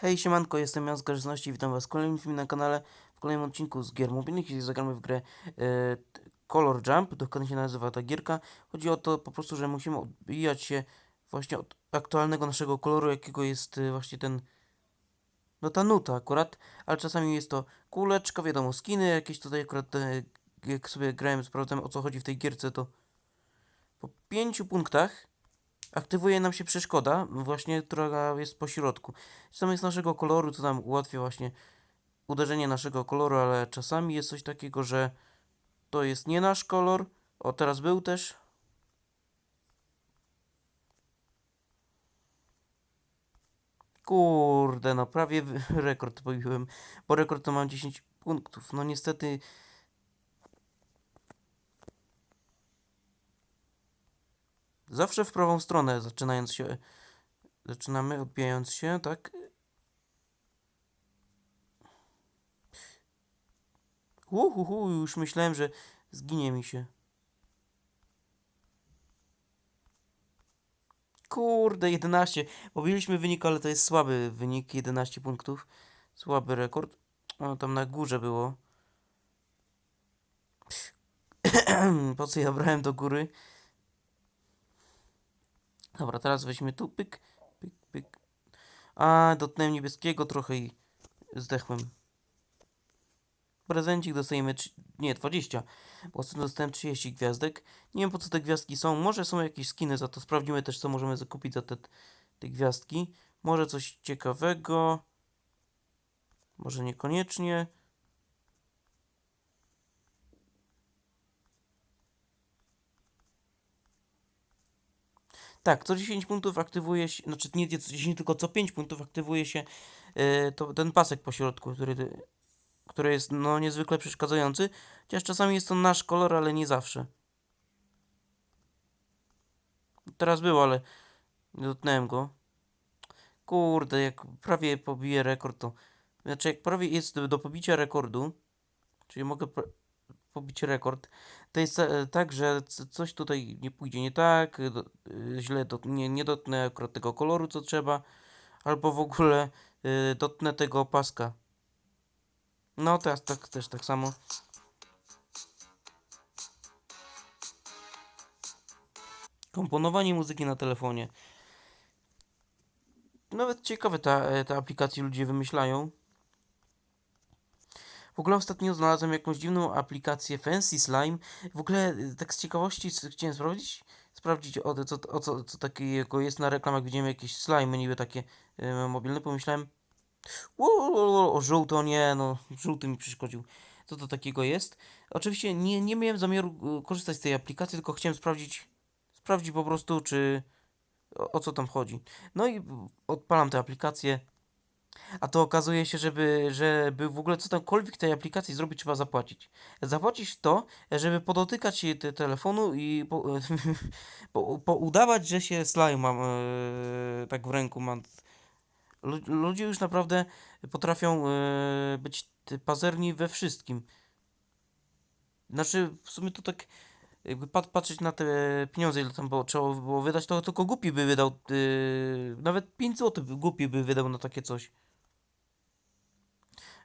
Hej, siemanko, jestem Jan z Korzystności, witam was w kolejnym filmie na kanale, w kolejnym odcinku z gier mobilnych, gdzie zagramy w grę e, Color Jump, dokładnie się nazywa ta gierka. Chodzi o to po prostu, że musimy odbijać się właśnie od aktualnego naszego koloru, jakiego jest e, właśnie ten, no ta nuta akurat, ale czasami jest to kuleczka, wiadomo, skiny jakieś tutaj akurat, jak sobie grałem, sprawdzam o co chodzi w tej gierce, to po pięciu punktach aktywuje nam się przeszkoda, właśnie, która jest po środku. Czasami jest naszego koloru, co nam ułatwia właśnie uderzenie naszego koloru, ale czasami jest coś takiego, że to jest nie nasz kolor. O, teraz był też. Kurde, no prawie rekord pobiłem, bo rekord to mam 10 punktów. No niestety zawsze w prawą stronę zaczynając się zaczynamy odbijając się, tak? Uhuhu, już myślałem, że zginie mi się. Kurde, 11. Pobiliśmy wynik, ale to jest słaby wynik, 11 punktów. Słaby rekord. O, tam na górze było. po co ja brałem do góry? Dobra, teraz weźmy tu, pyk, pyk, pyk. A, dotknąłem niebieskiego trochę i zdechłem. Prezencik dostajemy, nie, 20, bo ostatnio dostałem 30 gwiazdek. Nie wiem po co te gwiazdki są, może są jakieś skiny za to, sprawdzimy też co możemy zakupić za te, te gwiazdki. Może coś ciekawego, może niekoniecznie. Tak, co 10 punktów aktywuje się, znaczy nie co 10, tylko co 5 punktów aktywuje się yy, to, ten pasek po środku, który, który jest no niezwykle przeszkadzający, chociaż czasami jest to nasz kolor, ale nie zawsze. Teraz było, ale nie dotknąłem go. Kurde, jak prawie pobiję rekord, to... Znaczy, jak prawie jest do pobicia rekordu, czyli mogę pobić rekord, to jest e, tak, że coś tutaj nie pójdzie nie tak, do, e, źle dot, nie, nie dotknę akurat tego koloru, co trzeba, albo w ogóle e, dotknę tego paska. No, teraz tak, też tak samo. Komponowanie muzyki na telefonie. Nawet ciekawe ta, e, te aplikacje ludzie wymyślają. W ogóle ostatnio znalazłem jakąś dziwną aplikację Fancy Slime. W ogóle e, tak z ciekawości chciałem sprawdzić, sprawdzić o, co, o co, co takiego jest na reklamach. Widziałem jakieś slime, niby takie e, mobilne. Pomyślałem, o, o żółto, nie, no, żółty mi przeszkodził. Co to takiego jest? Oczywiście nie, nie miałem zamiaru e, korzystać z tej aplikacji, tylko chciałem sprawdzić, sprawdzić po prostu, czy o, o co tam chodzi. No i odpalam tę aplikację. A to okazuje się, żeby, żeby w ogóle co tamkolwiek tej aplikacji zrobić, trzeba zapłacić. Zapłacić to, żeby podotykać się te telefonu i po, po, poudawać, że się slime mam e, tak w ręku mam. Lu- Ludzie już naprawdę potrafią e, być pazerni we wszystkim. Znaczy, w sumie to tak, jakby pat, patrzeć na te pieniądze, ile tam było, trzeba by było wydać, to tylko głupi by wydał, e, nawet 5 zł głupi by wydał na takie coś.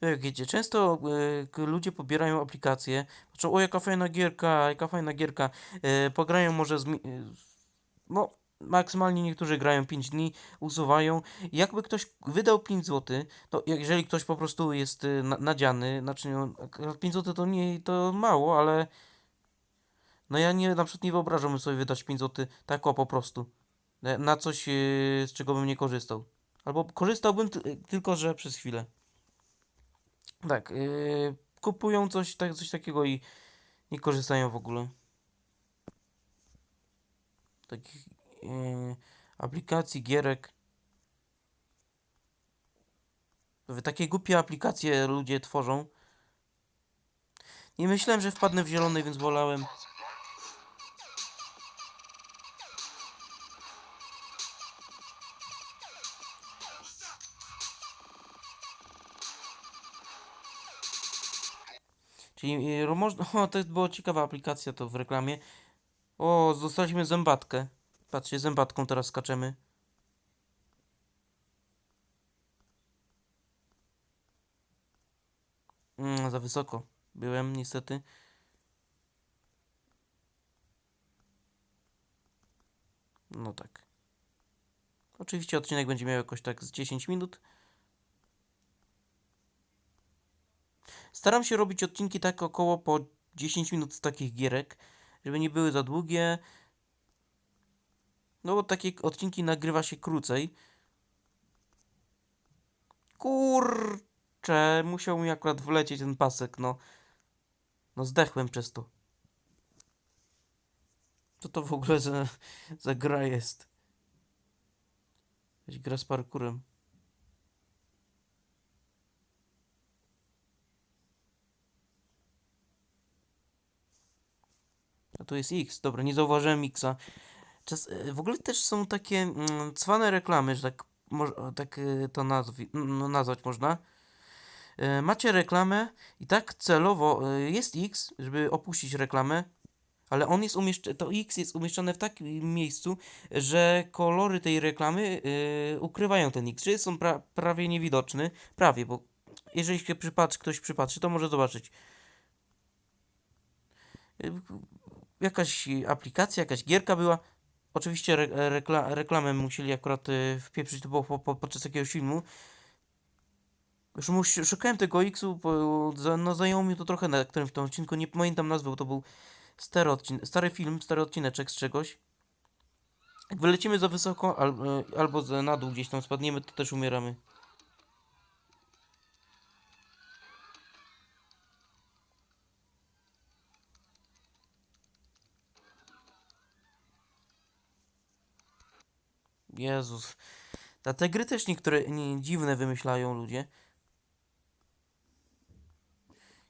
Jak wiecie, często e, ludzie pobierają aplikacje, patrzą, o jaka fajna gierka, jaka fajna gierka, e, pograją może z, e, no maksymalnie niektórzy grają 5 dni, usuwają. Jakby ktoś wydał 5 zł, to jeżeli ktoś po prostu jest e, na, nadziany, znaczy no, akurat 5 zł to nie, to mało, ale no ja nie, na przykład nie wyobrażam sobie wydać 5 zł tak o po prostu, e, na coś, e, z czego bym nie korzystał. Albo korzystałbym ty- tylko, że przez chwilę. Tak, yy, kupują coś, tak, coś takiego i nie korzystają w ogóle. Takich yy, aplikacji, gierek. Takie głupie aplikacje ludzie tworzą. Nie myślałem, że wpadnę w zielony, więc wolałem. Czyli y, można. O, to była ciekawa aplikacja to w reklamie. O, dostaliśmy zębatkę. Patrzcie, zębatką teraz skaczemy. Mm, za wysoko byłem, niestety. No tak. Oczywiście odcinek będzie miał jakoś tak z 10 minut. Staram się robić odcinki tak około po 10 minut z takich gierek, żeby nie były za długie. No bo takie odcinki nagrywa się krócej. Kurczę, musiał mi akurat wlecieć ten pasek, no. No zdechłem przez to. Co to w ogóle za, za gra jest? Gra z parkurem. A tu jest X. Dobra, nie zauważyłem Xa. Czas, e, w ogóle też są takie mm, cwane reklamy, że tak, tak e, to nazwi, no, nazwać można. E, Macie reklamę i tak celowo e, jest X, żeby opuścić reklamę, ale on jest umieszczony, to X jest umieszczone w takim miejscu, że kolory tej reklamy e, ukrywają ten X, czyli są pra, prawie niewidoczny, prawie, bo jeżeli się przypatrzy, ktoś przypatrzy, to może zobaczyć. E, Jakaś aplikacja, jakaś gierka była. Oczywiście re, rekla, reklamę musieli akurat e, wpieprzyć, to było po, po, podczas jakiegoś filmu. Już szukałem tego X-u, no zajęło mi to trochę na którymś tam odcinku, nie pamiętam nazwy, bo to był stary, odcin stary film, stary odcineczek z czegoś. Jak wylecimy za wysoko, al e, albo na dół gdzieś tam spadniemy, to też umieramy. Jezus. Na te gry też niektóre nie, dziwne wymyślają ludzie.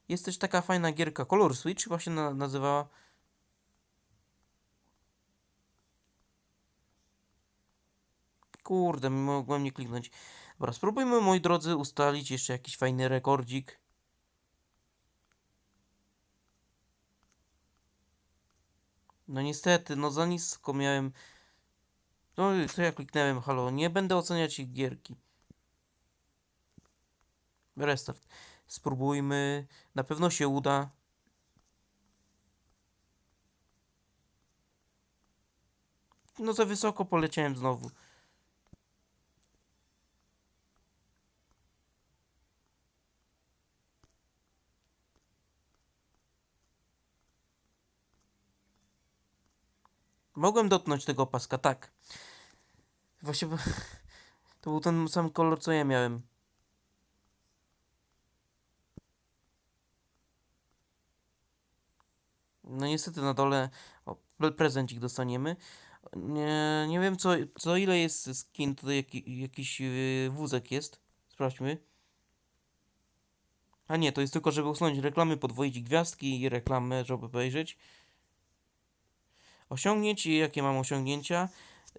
Jest też taka fajna gierka Color Switch, chyba się na, nazywała. Kurde, mogłem nie kliknąć. Dobra, spróbujmy, moi drodzy, ustalić jeszcze jakiś fajny rekordzik. No niestety, no za nisko miałem. No co ja kliknąłem, halo, nie będę oceniać ich gierki. Restart. Spróbujmy, na pewno się uda. No za wysoko poleciałem znowu. Mogłem dotknąć tego paska, tak. Właśnie to był ten sam kolor, co ja miałem. No niestety na dole o, pre- prezencik dostaniemy. Nie, nie wiem co, co ile jest skin, tutaj jaki, jakiś yy, wózek jest. Sprawdźmy. A nie, to jest tylko, żeby usunąć reklamy, podwoić gwiazdki i reklamy, żeby obejrzeć. Osiągnięć i jakie mam osiągnięcia?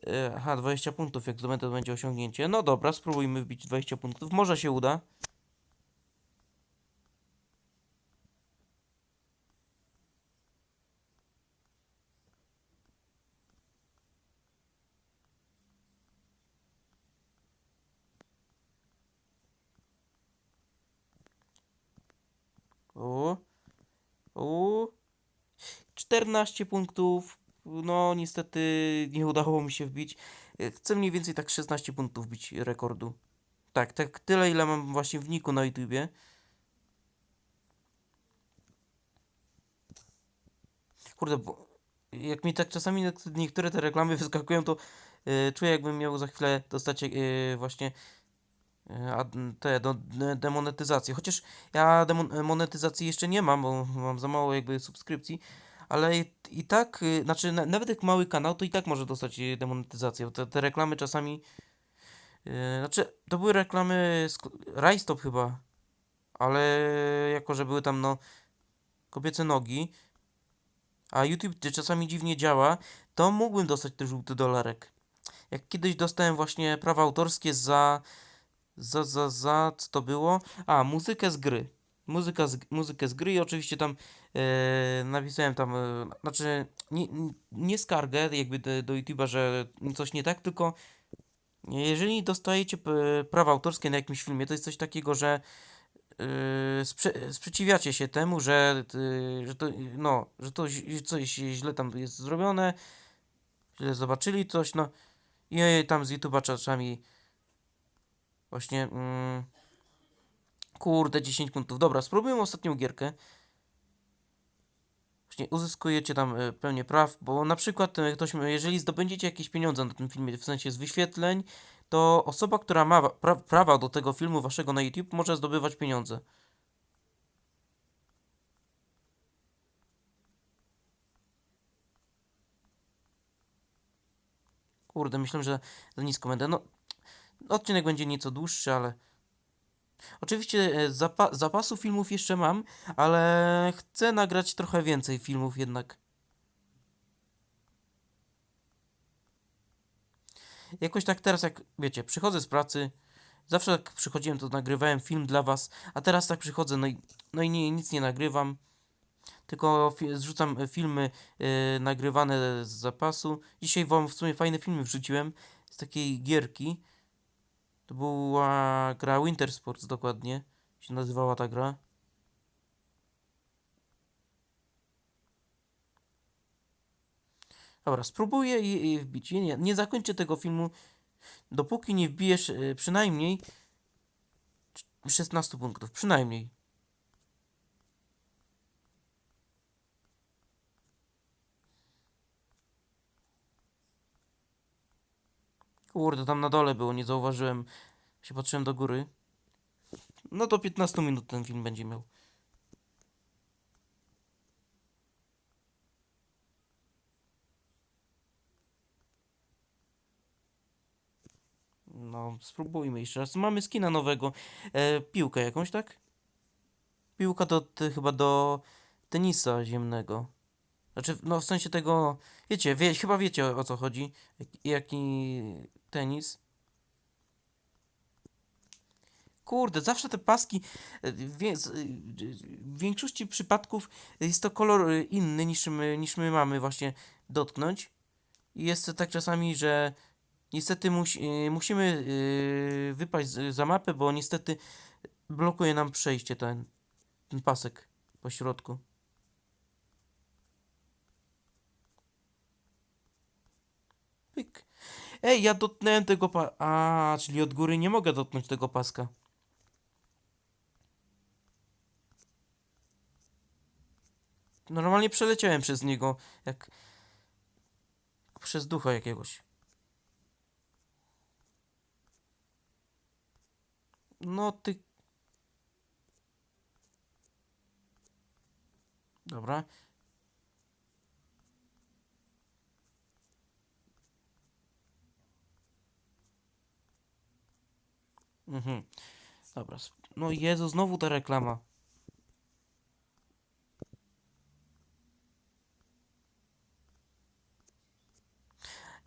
E, Aha, 20 punktów, jak to będzie osiągnięcie. No dobra, spróbujmy wbić 20 punktów. Może się uda. O, o, 14 punktów. No, niestety nie udało mi się wbić. E, Chcę mniej więcej tak 16 punktów bić rekordu. Tak, tak tyle, ile mam właśnie w niku na YouTubie. Kurde, bo jak mi tak czasami niek- niektóre te reklamy wyskakują, to e, czuję jakbym miał za chwilę dostać e, właśnie ad- te do, de- demonetyzację. Chociaż ja demonetyzacji jeszcze nie mam, bo mam za mało jakby subskrypcji, ale i, i tak, y, znaczy na, nawet jak mały kanał, to i tak może dostać y, demonetyzację, bo te, te reklamy czasami, y, znaczy to były reklamy Rajstop chyba, ale jako, że były tam no kobiece nogi, a YouTube czasami dziwnie działa, to mógłbym dostać ten żółty dolarek. Jak kiedyś dostałem właśnie prawa autorskie za, za, za, za, co to było? A, muzykę z gry. Muzyka z, muzykę z gry i oczywiście tam e, napisałem tam, e, znaczy nie, nie skargę jakby do, do YouTube'a, że coś nie tak, tylko jeżeli dostajecie p- prawa autorskie na jakimś filmie, to jest coś takiego, że sprze sprzeciwiacie się temu, że, yy, że to, no, że to coś źle tam jest zrobione, źle zobaczyli coś, no i tam z YouTube'a czasami właśnie mm, kurde 10 punktów. Dobra, spróbujmy ostatnią gierkę. Właśnie uzyskujecie tam e, pełnię praw, bo na przykład e, ktoś, jeżeli zdobędziecie jakieś pieniądze na tym filmie, w sensie z wyświetleń, to osoba, która ma pra prawa do tego filmu waszego na YouTube, może zdobywać pieniądze. Kurde, myślę, że za nisko będę. No, odcinek będzie nieco dłuższy, ale... Oczywiście e, zapa zapasu filmów jeszcze mam, ale chcę nagrać trochę więcej filmów jednak. Jakoś tak teraz, jak wiecie, przychodzę z pracy, zawsze jak przychodziłem, to nagrywałem film dla was, a teraz tak przychodzę, no i, no i nie, nic nie nagrywam, tylko zrzucam e, filmy e, nagrywane z zapasu. Dzisiaj wam w sumie fajne filmy wrzuciłem z takiej gierki. To była gra Winter Sports dokładnie, się nazywała ta gra. Dobra, spróbuję i wbić. Nie, nie, zakończę tego filmu, dopóki nie wbijesz y, przynajmniej cz- 16 punktów. Przynajmniej. Kurde, tam na dole było, nie zauważyłem. Się patrzyłem do góry. No to 15 minut ten film będzie miał. No, spróbujmy jeszcze raz. Mamy skina nowego. E, piłkę jakąś, tak? Piłka ty, chyba do tenisa ziemnego. Znaczy, no w sensie tego, wiecie, wie, chyba wiecie o, o co chodzi. Jaki tenis. Kurde, zawsze te paski, e, y, w większości przypadków jest to kolor y, inny niż my, niż my mamy właśnie dotknąć. Jest to tak czasami, że niestety musi, musimy wypaść za mapę, bo niestety blokuje nam przejście ten, ten pasek po środku. Pyk. Ej, ja dotknąłem tego pa... A, czyli od góry nie mogę dotknąć tego paska. Normalnie przeleciałem przez niego, jak... Przez ducha jakiegoś. No ty... Dobra. Mhm. Dobra. No Jezu, znowu ta reklama.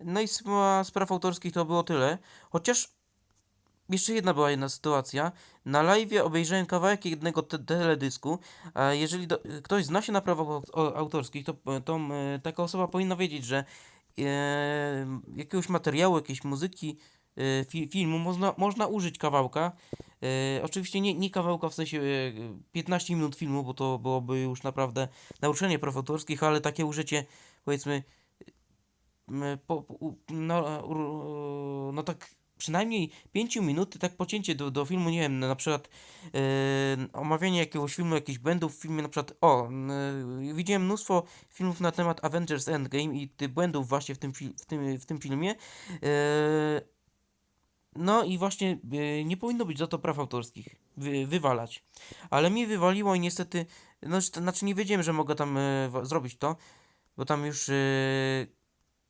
No i z spraw autorskich to było tyle. Chociaż jeszcze jedna była jedna sytuacja. Na live obejrzałem kawałek jednego te teledysku. A jeżeli do, ktoś zna się na prawach autorskich, to, to e, taka osoba powinna wiedzieć, że e, jakiegoś materiału, jakiejś muzyki, e, fi, filmu można, można użyć kawałka. E, oczywiście nie, nie kawałka w sensie e, 15 minut filmu, bo to byłoby już naprawdę naruszenie praw autorskich, ale takie użycie powiedzmy po, no, no tak przynajmniej 5 minut, tak pocięcie do, do filmu, nie wiem, na przykład omawianie jakiegoś filmu, jakichś błędów w filmie, na przykład, o, widziałem mnóstwo filmów na temat Avengers Endgame i tych błędów właśnie w tym, w tym, w tym filmie. Yy, no i właśnie yy, nie powinno być za to praw autorskich, wy, wywalać. Ale mi wywaliło i niestety, no, znaczy nie wiedziałem, że mogę tam wa- zrobić to, bo tam już yy,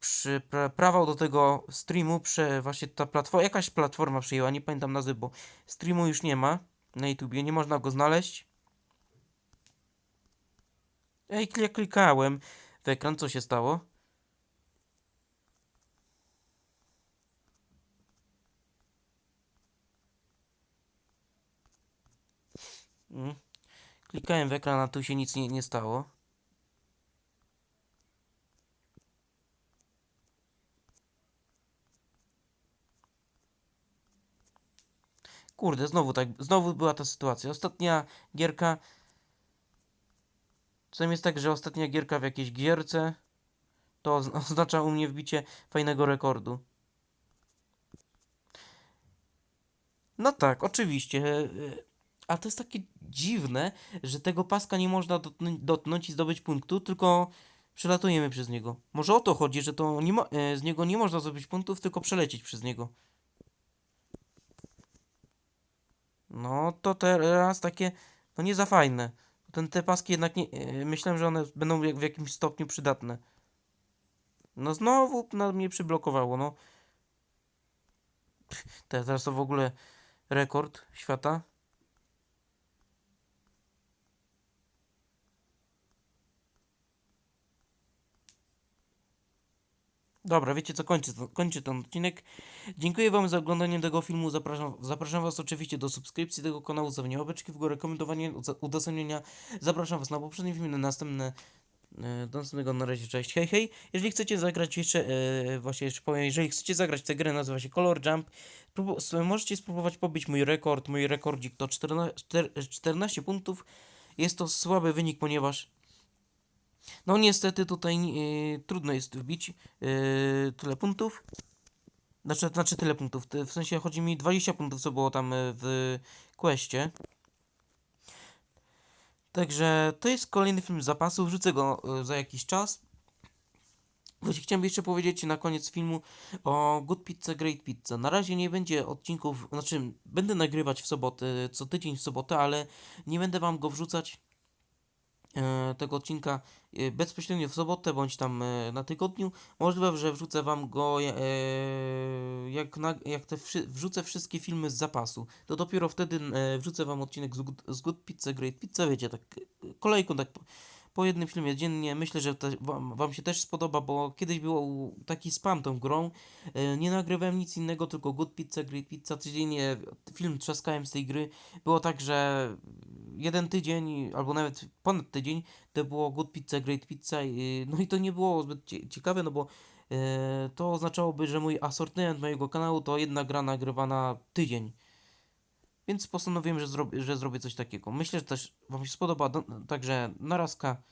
przy pra, do tego streamu, prze, właśnie ta platforma, jakaś platforma przyjęła, nie pamiętam nazwy, bo streamu już nie ma na YouTubie, nie można go znaleźć. Ej, klik, klikałem w ekran, co się stało? Mm. Klikałem w ekran, a tu się nic nie, nie stało. Kurde, znowu tak, znowu była ta sytuacja. Ostatnia gierka. Czasem jest tak, że ostatnia gierka w jakiejś gierce to ozn- oznacza u mnie wbicie fajnego rekordu. No tak, oczywiście. A to jest takie dziwne, że tego paska nie można dotknąć, dotknąć i zdobyć punktu, tylko przelatujemy przez niego. Może o to chodzi, że to e, z niego nie można zdobyć punktów, tylko przelecieć przez niego. No to teraz takie, no nie za fajne. Ten, te paski jednak nie, e, myślałem, że one będą w jakimś stopniu przydatne. No znowu na mnie przyblokowało, no. Teraz to w ogóle rekord świata. Dobra, wiecie co, kończę, kończę ten odcinek. Dziękuję Wam za oglądanie tego filmu. Zapraszam, zapraszam Was oczywiście do subskrypcji tego kanału, zostawienia łapeczki w górę, komentowania, uza- udostępnienia. Zapraszam Was na poprzedni film, na następne. e, Do następnego, na razie, cześć, hej, hej. Jeżeli chcecie zagrać jeszcze, e, właśnie jeszcze powiem, jeżeli chcecie zagrać tę grę, nazywa się Color Jump, możecie spróbować pobić mój rekord. Mój rekordzik to 14, czter- 14 punktów. Jest to słaby wynik, ponieważ no niestety tutaj e, trudno jest wbić e, tyle punktów. Znaczy, znaczy tyle punktów. W sensie chodzi mi 20 punktów, co było tam e, w questie. Także to jest kolejny film zapasu. Wrzucę go za jakiś czas. Właśnie chciałem jeszcze powiedzieć na koniec filmu o Good Pizza, Great Pizza. Na razie nie będzie odcinków, znaczy będę nagrywać w sobotę, co tydzień w sobotę, ale nie będę wam go wrzucać tego odcinka bezpośrednio w sobotę bądź tam e, na tygodniu. Możliwe, że wrzucę wam go e, jak, na, jak te wrzucę wszystkie filmy z zapasu. To dopiero wtedy e, wrzucę wam odcinek z Good, z Good Pizza, Great Pizza, wiecie, tak e, kolejką, tak po, jednym filmie dziennie. Myślę, że te, wam, wam się też spodoba, bo kiedyś był taki spam tą grą. E, nie nagrywałem nic innego, tylko Good Pizza, Great Pizza. Codziennie film trzaskałem z tej gry. Było tak, że jeden tydzień, albo nawet ponad tydzień, to było Good Pizza, Great Pizza. No i to nie było zbyt cie- ciekawe, no bo e, to oznaczałoby, że mój asortyment mojego kanału to jedna gra nagrywana tydzień. Więc postanowiłem, że, zrobię, że zrobię coś takiego. Myślę, że też Wam się spodoba. Do, także narazka.